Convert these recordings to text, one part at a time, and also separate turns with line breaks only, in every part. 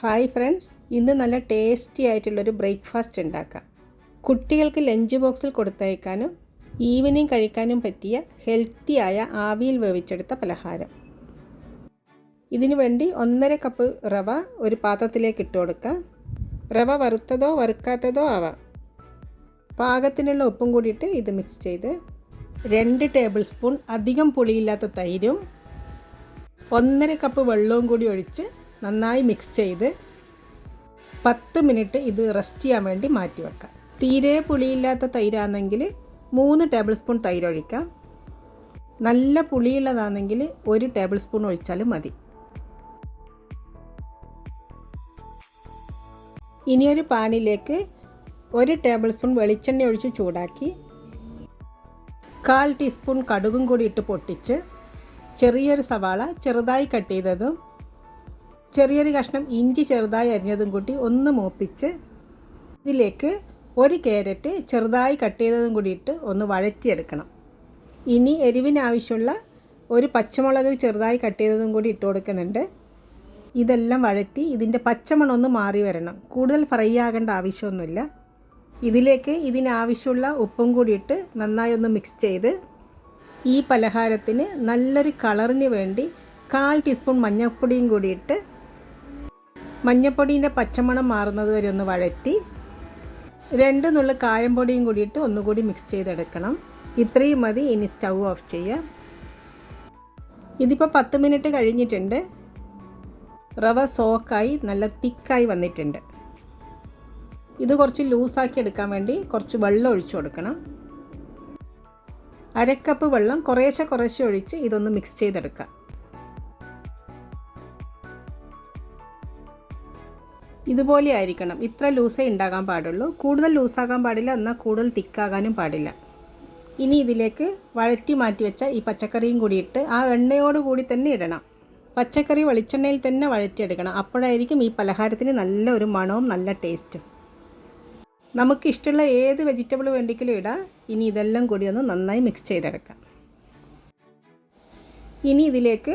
Hi friends ഇന്ന് നല്ല tasty ആയിട്ടുള്ളൊരു ബ്രേക്ക്ഫാസ്റ്റ് ഉണ്ടാക്കാം. കുട്ടികൾക്ക് ലഞ്ച് ബോക്സിൽ കൊടുത്തയക്കാനും ഈവനിങ് കഴിക്കാനും പറ്റിയ ഹെൽത്തിയായ ആവിയിൽ വേവിച്ചെടുത്ത പലഹാരം. ഇതിനു വേണ്ടി ഒന്നര കപ്പ് റവ ഒരു പാത്രത്തിലേക്ക് ഇട്ട് കൊടുക്കുക റവ വറുത്തതോ വറുക്കാത്തതോ ആവാം. പാകത്തിനുള്ള ഉപ്പും കൂടിയിട്ട് ഇത് മിക്സ് ചെയ്ത് രണ്ട് ടേബിൾ സ്പൂൺ അധികം പുളിയില്ലാത്ത തൈരും ഒന്നര കപ്പ് വെള്ളവും കൂടി ഒഴിച്ച് നന്നായി മിക്സ് ചെയ്ത് പത്ത് മിനിറ്റ് ഇത് റെസ്റ്റ് ചെയ്യാൻ വേണ്ടി മാറ്റി വെക്കാം. തീരെ പുളിയില്ലാത്ത തൈരാണെങ്കിൽ മൂന്ന് ടേബിൾ സ്പൂൺ തൈരൊഴിക്കാം നല്ല പുളിയുള്ളതാണെങ്കിൽ ഒരു ടേബിൾ സ്പൂൺ ഒഴിച്ചാലും മതി. ഇനിയൊരു പാനിലേക്ക് ഒരു ടേബിൾ സ്പൂൺ വെളിച്ചെണ്ണ ഒഴിച്ച് ചൂടാക്കി കാൽ ടീസ്പൂൺ കടുകും കൂടി ഇട്ട് പൊട്ടിച്ച് ചെറിയൊരു സവാള ചെറുതായി കട്ട് ചെയ്തതും ചെറിയൊരു കഷ്ണം ഇഞ്ചി ചെറുതായി അരിഞ്ഞതും കൂട്ടി ഒന്ന് മൂപ്പിച്ച് ഇതിലേക്ക് ഒരു ക്യാരറ്റ് ചെറുതായി കട്ട് ചെയ്തതും കൂടി ഇട്ട് ഒന്ന് വഴറ്റിയെടുക്കണം. ഇനി എരിവിനാവശ്യമുള്ള ഒരു പച്ചമുളക് ചെറുതായി കട്ട് ചെയ്തതും കൂടി ഇട്ട് കൊടുക്കുന്നുണ്ട്. ഇതെല്ലാം വഴറ്റി ഇതിന്റെ പച്ചമണം ഒന്ന് മാറി വരണം. കൂടുതൽ ഫ്രൈ ആകേണ്ട ആവശ്യമൊന്നുമില്ല. ഇതിലേക്ക് ഇതിനാവശ്യമുള്ള ഉപ്പും കൂടി ഇട്ട് നന്നായി ഒന്ന് മിക്സ് ചെയ്ത് ഈ പലഹാരത്തിന് നല്ലൊരു കളറിന് വേണ്ടി കാൽ ടീസ്പൂൺ മഞ്ഞൾപ്പൊടിയും കൂടി ഇട്ട് മഞ്ഞൾപ്പൊടീന്റെ പച്ചമണം മാറുന്നത് വരെ ഒന്ന് വഴറ്റി രണ്ട് നുള്ള കായം പൊടിയും കൂടിയിട്ട് ഒന്നുകൂടി മിക്സ് ചെയ്തെടുക്കണം. ഇത്രയും മതി ഇനി സ്റ്റൗ ഓഫ് ചെയ്യാം. ഇതിപ്പോൾ പത്ത് മിനിറ്റ് കഴിഞ്ഞിട്ടുണ്ട്. റവ സോക്കായി നല്ല തിക്കായി വന്നിട്ടുണ്ട്. ഇത് കുറച്ച് ലൂസാക്കി എടുക്കാൻ വേണ്ടി കുറച്ച് വെള്ളം ഒഴിച്ചു കൊടുക്കണം. അരക്കപ്പ് വെള്ളം കുറേശ്ശെ കുറേശ്ശെ ഒഴിച്ച് ഇതൊന്ന് മിക്സ് ചെയ്തെടുക്കാം. ഇതുപോലെ ആയിരിക്കണം. ഇത്ര ലൂസേ ഉണ്ടാകാൻ പാടുള്ളൂ. കൂടുതൽ ലൂസാകാൻ പാടില്ല എന്നാൽ കൂടുതൽ തിക്കാകാനും പാടില്ല. ഇനി ഇതിലേക്ക് വഴറ്റി മാറ്റി വെച്ച ഈ പച്ചക്കറിയും കൂടി ഇട്ട് ആ എണ്ണയോട് കൂടി തന്നെ ഇടണം. പച്ചക്കറി വെളിച്ചെണ്ണയിൽ തന്നെ വഴറ്റിയെടുക്കണം. അപ്പോഴായിരിക്കും ഈ പലഹാരത്തിന് നല്ല ഒരു മണവും നല്ല ടേസ്റ്റും നമുക്ക് ഇഷ്ടമുള്ള ഏത് വെജിറ്റബിൾ വേണ്ടിക്കലും ഇടാം. ഇനി ഇതെല്ലാം കൂടി ഒന്ന് നന്നായി മിക്സ് ചെയ്തെടുക്കാം. ഇനി ഇതിലേക്ക്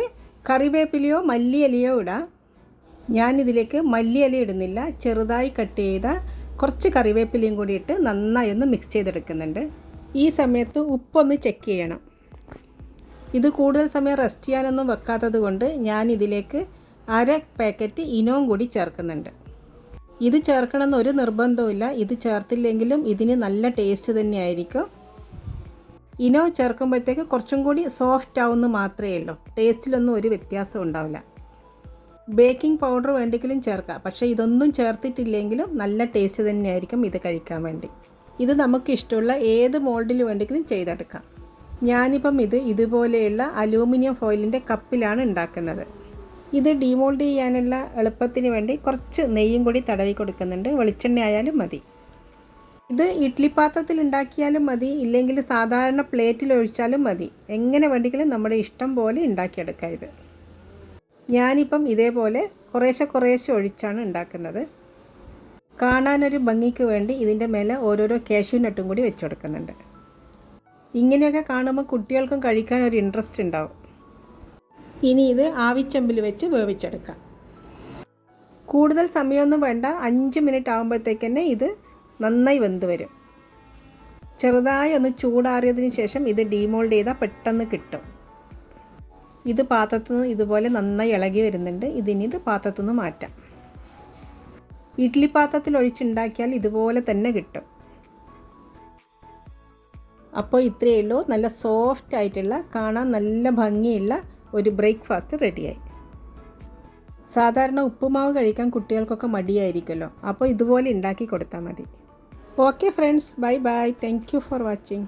കറിവേപ്പിലയോ മല്ലിയിലയോ ഇടാം. ഞാനിതിലേക്ക് മല്ലിയില ഇടുന്നില്ല. ചെറുതായി കട്ട് ചെയ്ത കുറച്ച് കറിവേപ്പിലയും കൂടി ഇട്ട് നന്നായി ഒന്ന് മിക്സ് ചെയ്തെടുക്കുന്നുണ്ട്. ഈ സമയത്ത് ഉപ്പൊന്ന് ചെക്ക് ചെയ്യണം. ഇത് കൂടുതൽ സമയം റെസ്റ്റ് ചെയ്യാനൊന്നും വെക്കാത്തത് കൊണ്ട് ഞാൻ ഇതിലേക്ക് അര പാക്കറ്റ് ഇനവും കൂടി ചേർക്കുന്നുണ്ട്. ഇത് ചേർക്കണമെന്ന് ഒരു നിർബന്ധവുമില്ല ഇത് ചേർത്തില്ലെങ്കിലും ഇതിന് നല്ല ടേസ്റ്റ് തന്നെയായിരിക്കും. ഇനോ ചേർക്കുമ്പോഴത്തേക്ക് കുറച്ചും കൂടി സോഫ്റ്റ് ആവുമെന്ന് മാത്രമേ ഉള്ളൂ. ടേസ്റ്റിലൊന്നും ഒരു വ്യത്യാസം ഉണ്ടാവില്ല. ബേക്കിംഗ് പൗഡർ വേണ്ടെങ്കിലും ചേർക്കാം. പക്ഷേ ഇതൊന്നും ചേർത്തിട്ടില്ലെങ്കിലും നല്ല ടേസ്റ്റ് തന്നെയായിരിക്കും ഇത് കഴിക്കാൻ വേണ്ടി. ഇത് നമുക്ക് ഇഷ്ടമുള്ള ഏത് മോൾഡിൽ വേണ്ടെങ്കിലും ചെയ്തെടുക്കാം. ഞാനിപ്പം ഇത് ഇതുപോലെയുള്ള അലൂമിനിയം ഫോയിലിന്റെ കപ്പിലാണ് ഉണ്ടാക്കുന്നത്. ഇത് ഡീമോൾഡ് ചെയ്യാനുള്ള എളുപ്പത്തിന് വേണ്ടി കുറച്ച് നെയ്യും കൂടി തടവി കൊടുക്കുന്നുണ്ട്. വെളിച്ചെണ്ണ ആയാലും മതി. ഇത് ഇഡ്ഡലി പാത്രത്തിൽ ഉണ്ടാക്കിയാലും മതി. ഇല്ലെങ്കിൽ സാധാരണ പ്ലേറ്റിൽ ഒഴിച്ചാലും മതി. എങ്ങനെ വേണ്ടെങ്കിലും നമ്മുടെ ഇഷ്ടം പോലെ ഉണ്ടാക്കിയെടുക്കാം ഇത്. ഞാനിപ്പം ഇതേപോലെ കുറേശ്ശെ കുറേശ്ശെ ഒഴിച്ചാണ് ഉണ്ടാക്കുന്നത്. കാണാനൊരു ഭംഗിക്ക് വേണ്ടി ഇതിന്റെ മേലെ ഓരോരോ കാഷ്യൂ നട്ടും കൂടി വെച്ച് കൊടുക്കുന്നുണ്ട്. ഇങ്ങനെയൊക്കെ കാണുമ്പോൾ കുട്ടികൾക്കും കഴിക്കാൻ ഒരു ഇൻട്രസ്റ്റ് ഉണ്ടാവും. ഇനി ഇത് ആവിച്ചമ്പിൽ വെച്ച് വേവിച്ചെടുക്കാം. കൂടുതൽ സമയമൊന്നും വേണ്ട. അഞ്ച് മിനിറ്റ് ആകുമ്പോഴത്തേക്ക് തന്നെ ഇത് നന്നായി വെന്ത് വരും. ചെറുതായി ഒന്ന് ചൂടാറിയതിന് ശേഷം ഇത് ഡീമോൾഡ് ചെയ്താൽ പെട്ടെന്ന് കിട്ടും. ഇത് പാത്രത്തിൽ നിന്ന് ഇതുപോലെ നന്നായി ഇളകി വരുന്നുണ്ട്. ഇതിനി ഇത് പാത്രത്തിൽ നിന്ന് മാറ്റാം. ഇഡ്ഡലി പാത്രത്തിൽ ഒഴിച്ചുണ്ടാക്കിയാൽ ഇതുപോലെ തന്നെ കിട്ടും. അപ്പോൾ ഇത്രയേ ഉള്ളൂ. നല്ല സോഫ്റ്റ് ആയിട്ടുള്ള കാണാൻ നല്ല ഭംഗിയുള്ള ഒരു ബ്രേക്ക്ഫാസ്റ്റ് റെഡിയായി സാധാരണ ഉപ്പുമാവ് കഴിക്കാൻ കുട്ടികൾക്കൊക്കെ മടിയായിരിക്കുമല്ലോ. അപ്പോൾ ഇതുപോലെ ഉണ്ടാക്കി കൊടുത്താൽ മതി. Okay friends bye bye thank for watching